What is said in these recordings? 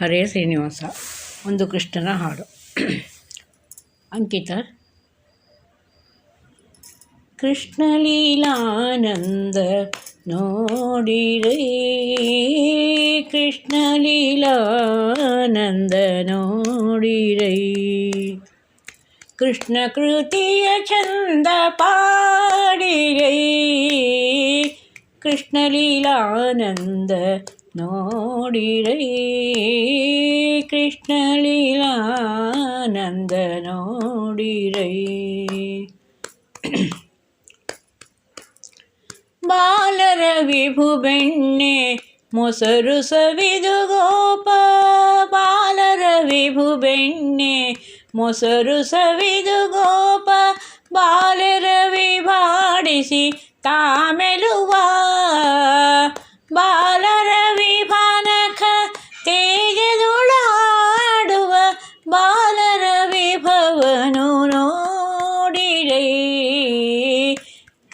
ಹರೇ ಶ್ರೀನಿವಾಸ ಒಂದು ಕೃಷ್ಣನ ಹಾಡು ಅಂಕಿತ ಕೃಷ್ಣಲೀಲಾನಂದ ನೋಡಿರಿ ಲೀಲಾನಂದ ನೋಡಿರೈ ಕೃಷ್ಣ ಕೃತಿಯ ಚಂದ ಪಾಡಿರೈ ಕೃಷ್ಣ ಲೀಲಾನಂದ ನೋಡಿರೈ ಕೃಷ್ಣ ಲೀಲಾನಂದ ನೋಡಿರೈ ಬಾಲರ ವಿಭು ಬೆಣ್ಣೆ ಮೊಸರು ಸವಿದು ಗೋಪ ಬಾಲರ ವಿಭು ಬೆಣ್ಣೆ ಮೊಸರು ಸವಿದು ಗೋಪ ಬಾಲರ ವಿಭಾಡಿಸಿ ತಾಮೆಲುವಾ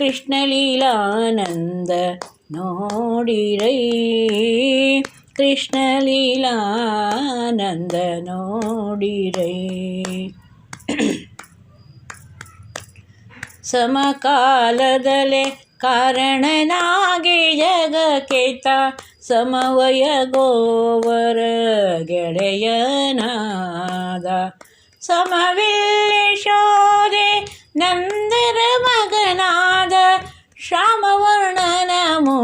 ಕೃಷ್ಣ ಲೀಲಾನಂದ ನೋಡಿರೈ ಕೃಷ್ಣ ಲೀಲಾನಂದ ನೋಡಿರೈ ಸಮಕಾಲದಲೆ ಕಾರಣನಾಗಿ ಕೇತ ಸಮವಯ ಗೋವರ ಗೆಳೆಯನಾದ ಸಮವೇ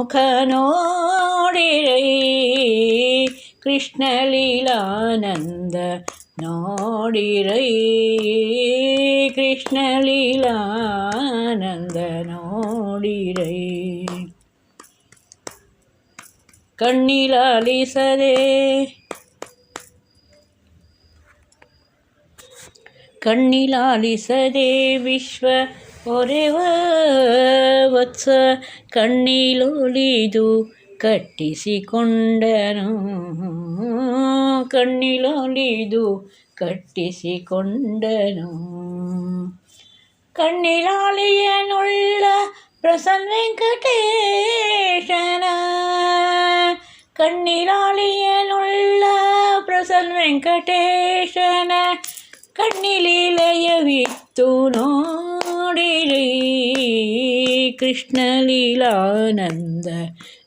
முகநோடிழை கிருஷ்ணலீலானந்த நோடிரை கிருஷ்ணலீலானந்த நாடிரை கண்ணிலாலிசரே கண்ணிலாலிசரே விஸ்வ ಒರೆವತ್ಸ ಕಣ್ಣಿಲೊಲಿದು ಕಟ್ಟಿಸಿಕೊಂಡನು ಕಣ್ಣಿಲೊಲಿದು ಕಟ್ಟಿಸಿಕೊಂಡನು ಕಣ್ಣಿಲಾಲಿಯನುಳ್ಳ ಪ್ರಸನ್ನ ವೆಂಕಟೇಶನ கண்ணிலாளியனுள்ள பிரசன் வெங்கடேஷன கண்ணிலீலைய வித்துனோ ಕೃಷ್ಣಲೀಲಾನಂದ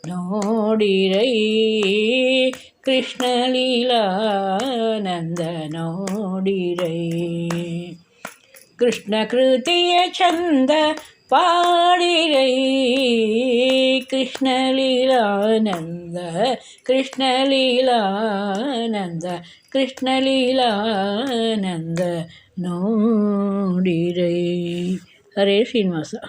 ನೋಡಿರೈ ಕೃಷ್ಣಲೀಲಾನಂದ ನೋಡಿರೈ ಕೃಷ್ಣ ಕೃತಿಯ ಚಂದ பாடிரை கிருஷ்ணலீலானந்த கிருஷ்ணலீலானந்த கிருஷ்ணலீலானந்த நோடிரை ஹரே ஸ்ரீனிவாசா